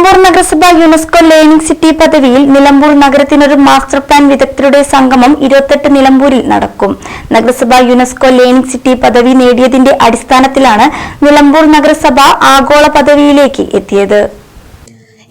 നിലമ്പൂർ നഗരസഭ UNESCO learning city പദവിയിൽ Nilambur നഗരത്തിനൊരു master plan വിദഗ്ധരുടെ സംഗമം ഇരുപത്തെട്ട് നിലമ്പൂരിൽ നടക്കും. നഗരസഭ യുനെസ്കോ ലേണിംഗ് സിറ്റി പദവി നേടിയതിന്റെ അടിസ്ഥാനത്തിലാണ് നിലമ്പൂർ നഗരസഭ ആഗോള പദവിയിലേക്ക് എത്തിയത്.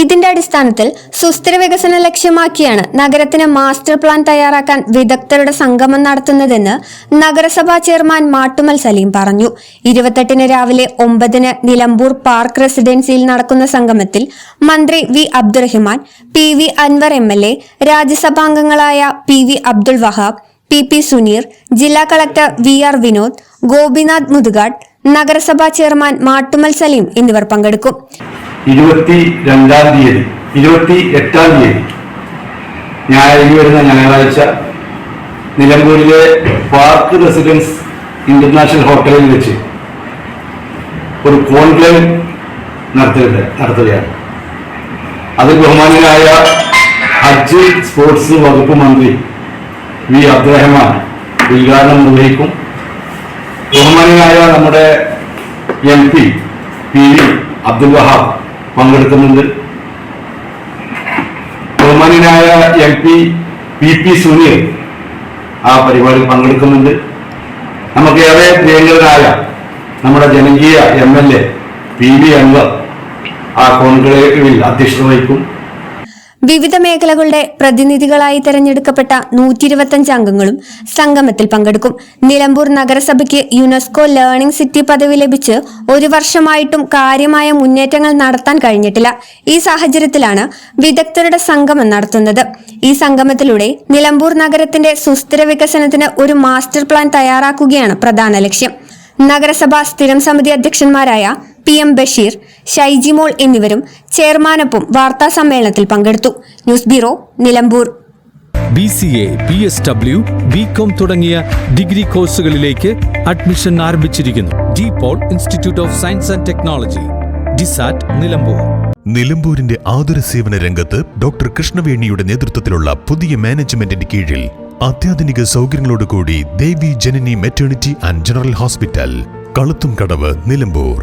ഇതിന്റെ അടിസ്ഥാനത്തിൽ സുസ്ഥിര വികസനം ലക്ഷ്യമാക്കിയാണ് നഗരത്തിന് മാസ്റ്റർ പ്ലാൻ തയ്യാറാക്കാൻ വിദഗ്ധരുടെ സംഗമം നടത്തുന്നതെന്ന് നഗരസഭാ ചെയർമാൻ മാട്ടുമൽ സലീം പറഞ്ഞു. ഇരുപത്തെട്ടിന് രാവിലെ ഒമ്പതിന് നിലമ്പൂർ പാർക്ക് റെസിഡൻസിയിൽ നടക്കുന്ന സംഗമത്തിൽ മന്ത്രി V Abdurahiman P V Anvar M L A രാജ്യസഭാംഗങ്ങളായ P V Abdul Wahab P P Suneer ജില്ലാ collector V R Vinod Gopinath Muthukad നഗരസഭാ ചെയർമാൻ മാട്ടുമൽ സലീം എന്നിവർ പങ്കെടുക്കും. ഇരുപത്തി രണ്ടാം തീയതി ഇരുപത്തി എട്ടാം തീയതി ഞായറാഴ്ച വരുന്ന ഞായറാഴ്ച നിലമ്പൂരിലെ പാർക്ക് റെസിഡൻസ് ഇന്റർനാഷണൽ ഹോട്ടലിൽ വെച്ച് ഒരു കോൺക്ലേവ് നടത്തുക നടത്തുകയാണ്. അത് ബഹുമാനായ ഹജ്ജ് സ്പോർട്സ് വകുപ്പ് മന്ത്രി വി അബ്ദുറഹ്മാൻ ഉദ്ഘാടനം നിർവഹിക്കും. ബഹുമാനായ നമ്മുടെ M P P V Abdul Wahab പങ്കെടുക്കുന്നുണ്ട്. ബഹുമാനായ M P P P Sunil ആ പരിപാടിയിൽ പങ്കെടുക്കുന്നുണ്ട്. നമുക്ക് ഏറെ പ്രിയങ്കരനായ നമ്മുടെ ജനകീയ M L A P V Anvar ആ കോൺക്ലേവിൽ അധ്യക്ഷത വഹിക്കും. വിവിധ മേഖലകളുടെ പ്രതിനിധികളായി തെരഞ്ഞെടുക്കപ്പെട്ട നൂറ്റി അംഗങ്ങളും സംഗമത്തിൽ പങ്കെടുക്കും. നിലമ്പൂർ നഗരസഭയ്ക്ക് യുനെസ്കോ ലേണിംഗ് സിറ്റി പദവി ലഭിച്ച് ഒരു വർഷമായിട്ടും കാര്യമായ മുന്നേറ്റങ്ങൾ നടത്താൻ കഴിഞ്ഞിട്ടില്ല. ഈ സാഹചര്യത്തിലാണ് വിദഗ്ധരുടെ സംഗമം നടത്തുന്നത്. ഈ സംഗമത്തിലൂടെ നിലമ്പൂർ നഗരത്തിന്റെ സുസ്ഥിര വികസനത്തിന് ഒരു മാസ്റ്റർ പ്ലാൻ തയ്യാറാക്കുകയാണ് പ്രധാന ലക്ഷ്യം. നഗരസഭാ സ്ഥിരം സമിതി അധ്യക്ഷന്മാരായ പി എം ബഷീർ ഷൈജിമോൾ എന്നിവരും ചെയർമാനൊപ്പം വാർത്താ സമ്മേളനത്തിൽ പങ്കെടുത്തു. News bureau Nilambur. B C A B S W B com തുടങ്ങിയ ഡിഗ്രി കോഴ്സുകളിലേക്ക് അഡ്മിഷൻ ആരംഭിച്ചിരിക്കുന്നു. D Paul Institute of Science and Technology DISAT Nilambur. നിലമ്പൂരിന്റെ ആതുര സേവന രംഗത്ത് ഡോക്ടർ കൃഷ്ണവേണിയുടെ നേതൃത്വത്തിലുള്ള പുതിയ മാനേജ്മെന്റിന്റെ കീഴിൽ അത്യാധുനിക സൗകര്യങ്ങളോടുകൂടി Devi Janani maternity and general hospital Kaluthumkadavu Nilambur.